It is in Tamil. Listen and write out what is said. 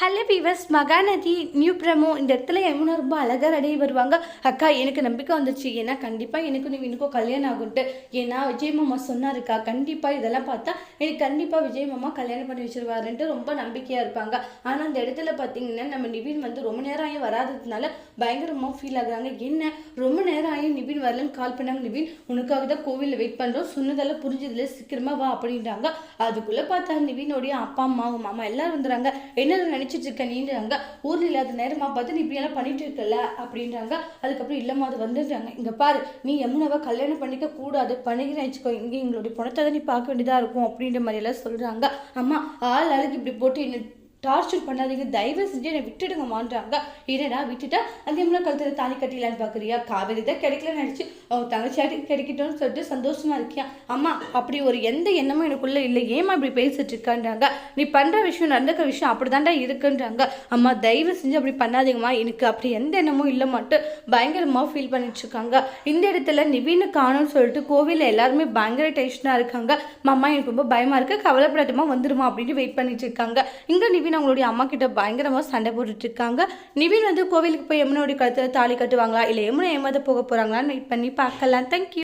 ஹலோ பீவர்ஸ் மகாநதி நியூ பிரமோ. இந்த இடத்துல யமுனா ரொம்ப அழகாக ரெடி வருவாங்க. அக்கா எனக்கு நம்பிக்கை வந்துச்சு. ஏன்னா கண்டிப்பாக எனக்கு நிவினுக்கும் கல்யாணம் ஆகுன்ட்டு ஏன்னா விஜய் மாமா சொன்னாருக்கா கண்டிப்பாக இதெல்லாம் பார்த்தா எனக்கு கண்டிப்பாக விஜய் மாமா கல்யாணம் பண்ணி வச்சிருவாருன்ட்டு ரொம்ப நம்பிக்கையாக இருப்பாங்க. ஆனால் அந்த இடத்துல பார்த்தீங்கன்னா நம்ம நிவின் வந்து ரொம்ப நேரம் ஆகி வராததுனால பயங்கரமாக ஃபீல் ஆகுறாங்க. என்ன? ரொம்ப நேரம் நிவின் வரலன்னு கால் பண்ணாங்க நிவின். உனக்காக தான் கோவிலில் வெயிட் பண்ணுறோம் சொன்னதெல்லாம் புரிஞ்சதில்ல சீக்கிரமா வா அப்படின்றாங்க. அதுக்குள்ளே பார்த்தா நிவினுடைய அப்பா அம்மாவும் மாமா எல்லாரும் வந்துடுறாங்க என்ன நினைச்சிட்டு இருக்க நீன்றாங்க. ஊர்ல இல்லாத நேரமா பார்த்து நீ இப்படியெல்லாம் பண்ணிட்டு இருக்கல அப்படின்றாங்க. அதுக்கப்புறம் இல்லம்மா அது வந்துடுறாங்க. இங்கே பாரு நீ யமுனாவை கல்யாணம் பண்ணிக்க கூடாது. பண்ணிக்கிறேன் வச்சுக்கோ இங்கே எங்களுடைய பணத்தை தான் நீ பார்க்க வேண்டியதா இருக்கும் அப்படின்ற மாதிரி எல்லாம் சொல்றாங்க. அம்மா ஆள் அழகு இப்படி போட்டு என்ன டார்ச்சர் பண்ணாதீங்க தயவு செஞ்சு என்னை விட்டுடுங்கம்மான்றாங்க என்னடா விட்டுட்டா? அந்த எவ்வளோ கழுத்தில் தாலி கட்டிலான்னு பார்க்குறியா காவேரி தான் கிடைக்கலன்னு நினச்சி தங்கச்சியாட்டி கிடைக்கட்டும்னு சொல்லிட்டு சந்தோஷமா இருக்கியா? அம்மா அப்படி ஒரு எந்த எண்ணமும் எனக்குள்ளே இல்லை. ஏமா இப்படி பேசிட்டு இருக்கான்றாங்க? நீ பண்ணுற விஷயம் நடந்துக்கிற விஷயம் அப்படிதான்டா இருக்குன்றாங்க. அம்மா தயவு செஞ்சு அப்படி பண்ணாதீங்கம்மா. எனக்கு அப்படி எந்த எண்ணமும் இல்லை மட்டும் பயங்கரமாக ஃபீல் பண்ணிட்டு இருக்காங்க. இந்த இடத்துல நிவின்னு காணும்னு சொல்லிட்டு கோவிலில் எல்லாருமே பயங்கர டென்ஷனாக இருக்காங்க. மாமா எனக்கு ரொம்ப பயமாக இருக்குது கவலைப்படாதமா வந்துடுமா அப்படின்னு வெயிட் பண்ணிட்டு இருக்காங்க. இங்கே நிவின் அவங்களுடைய அம்மா கிட்ட பயங்கரமாக சண்டை போட்டுட்டு இருக்காங்க. நிவின் வந்து கோவிலுக்கு போய் யமுனோடைய கழுத்தில் தாலி கட்டுவாங்களா? இல்லை யமுனை ஏமாத போக போகிறாங்களான்னு வெயிட் பண்ணி பார்க்கலாம். தேங்க்யூ